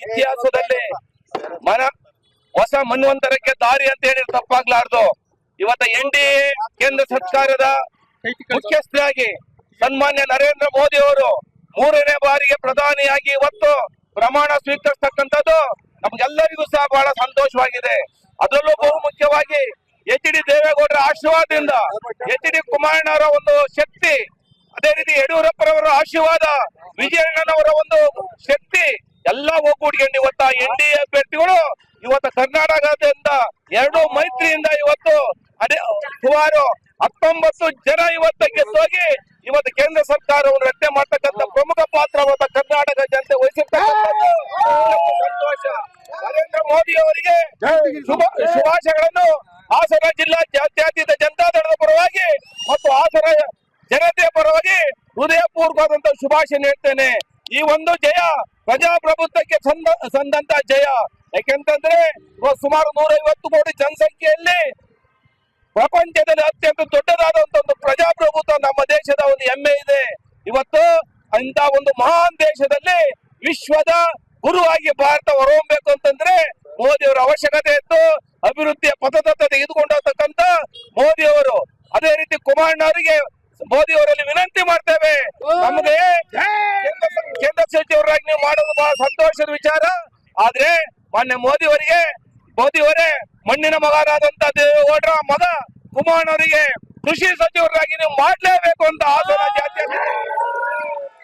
ಇತಿಹಾಸದಲ್ಲಿ ಮನ ಹೊಸ ಮನ್ವಂತರಕ್ಕೆ ದಾರಿ ಅಂತ ಹೇಳಿ ತಪ್ಪಾಗ್ಲಾರ್ದು. ಇವತ್ತ ಎನ್ ಡಿ ಎ ಕೇಂದ್ರ ಸರ್ಕಾರದ ಮುಖ್ಯಸ್ಥರಾಗಿ ಸನ್ಮಾನ್ಯ ನರೇಂದ್ರ ಮೋದಿ ಅವರು ಮೂರನೇ ಬಾರಿಗೆ ಪ್ರಧಾನಿಯಾಗಿ ಇವತ್ತು ಪ್ರಮಾಣ ಸ್ವೀಕರಿಸತಕ್ಕಂಥದ್ದು ನಮ್ಗೆಲ್ಲರಿಗೂ ಸಹ ಬಹಳ ಸಂತೋಷವಾಗಿದೆ. ಅದರಲ್ಲೂ ಬಹು ಮುಖ್ಯವಾಗಿ ಎಚ್ ಡಿ ದೇವೇಗೌಡರ ಆಶೀರ್ವಾದದಿಂದ ಎಚ್ ಡಿ ಕುಮಾರಣ್ಣವರ ಒಂದು ಶಕ್ತಿ ಅದೇ ರೀತಿ ಯಡಿಯೂರಪ್ಪರವರ ಆಶೀರ್ವಾದ ವಿಜಯಣ್ಣನವರ ಒಂದು ಶಕ್ತಿ. ಎಲ್ಲ ಒಗ್ಗೂಡ್ಕೊಂಡು ಇವತ್ತ ಎನ್ ಡಿ ಎ ಅಭ್ಯರ್ಥಿಗಳು ಇವತ್ತು ಕರ್ನಾಟಕದಿಂದ ಎರಡು ಮೈತ್ರಿಯಿಂದ ಇವತ್ತು ಅದೇ ಸುಮಾರು ಹತ್ತೊಂಬತ್ತು ಜನ ಇವತ್ತಕ್ಕೆ ಗೆದ್ದೋಗಿ ಇವತ್ತು ಕೇಂದ್ರ ಸರ್ಕಾರವನ್ನು ರಚನೆ ಮಾಡ್ತಕ್ಕಂಥ ಪ್ರಮುಖ ಪಾತ್ರ ಇವತ್ತು ಕರ್ನಾಟಕ ಜನತೆ ವಹಿಸಿರ್ತಕ್ಕಂಥದ್ದು. ಸಂತೋಷ. ನರೇಂದ್ರ ಮೋದಿ ಅವರಿಗೆ ಶುಭ ಶುಭಾಶಯಗಳನ್ನು ಹಾಸನ ಜಿಲ್ಲಾ ಜಾತ್ಯತೀತ ಜನತಾ ದಳದ ಪರವಾಗಿ ಮತ್ತು ಹಾಸನ ಜನತೆಯ ಪರವಾಗಿ ಹೃದಯಪೂರ್ವಕವಾದಂತಹ ಶುಭಾಶಯ ನೀಡ್ತೇನೆ. ಈ ಒಂದು ಜಯ ಪ್ರಜಾಪ್ರಭುತ್ವಕ್ಕೆ ಸಂದ ಸಂದಂತ ಜಯ. ಯಾಕೆಂತಂದ್ರೆ ಸುಮಾರು ನೂರೈವತ್ತು ಕೋಟಿ ಜನಸಂಖ್ಯೆಯಲ್ಲಿ ಪ್ರಪಂಚದಲ್ಲಿ ಅತ್ಯಂತ ದೊಡ್ಡದಾದಂತ ಒಂದು ಪ್ರಜಾಪ್ರಭುತ್ವ ನಮ್ಮ ದೇಶದ ಒಂದು ಹೆಮ್ಮೆ ಇದೆ. ಇವತ್ತು ಅಂತ ಒಂದು ಮಹಾನ್ ದೇಶದಲ್ಲಿ ವಿಶ್ವದ ಗುರುವಾಗಿ ಭಾರತ ಹೊರಹೊಂಬೇಕು ಅಂತಂದ್ರೆ ಮೋದಿ ಅವರ ಅವಶ್ಯಕತೆ ಇತ್ತು. ಅಭಿವೃದ್ಧಿಯ ಪಥದತ್ತ ತೆಗೆದುಕೊಂಡಂತ ಮೋದಿ ಅವರು ಅದೇ ರೀತಿ ಕುಮಾರಣ್ಣವರಿಗೆ ಮೋದಿ ಅವರಲ್ಲಿ ವಿನಂತಿ ಮಾಡ್ತೇವೆ. ನಮಗೆ ಕೇಂದ್ರ ಸ- ಕೇಂದ್ರ ಸಚಿವರಾಗಿ ನೀವು ಮಾಡೋದು ಬಹಳ ಸಂತೋಷದ ವಿಚಾರ ಆದ್ರೆ ಮಾನ್ಯ ಮೋದಿ ಅವರಿಗೆ ಮೋದಿ ಅವರೇ ಮಣ್ಣಿನ ಮಗನಾದಂತ ದೇವೇಗೌಡರ, ಮಗ ಕುಮಾರಣ್ಣವರಿಗೆ ಕೃಷಿ ಸಚಿವರಾಗಿ ನೀವು ಮಾಡಲೇಬೇಕು ಅಂತ ಆಸೆ ಜಾತಿಯ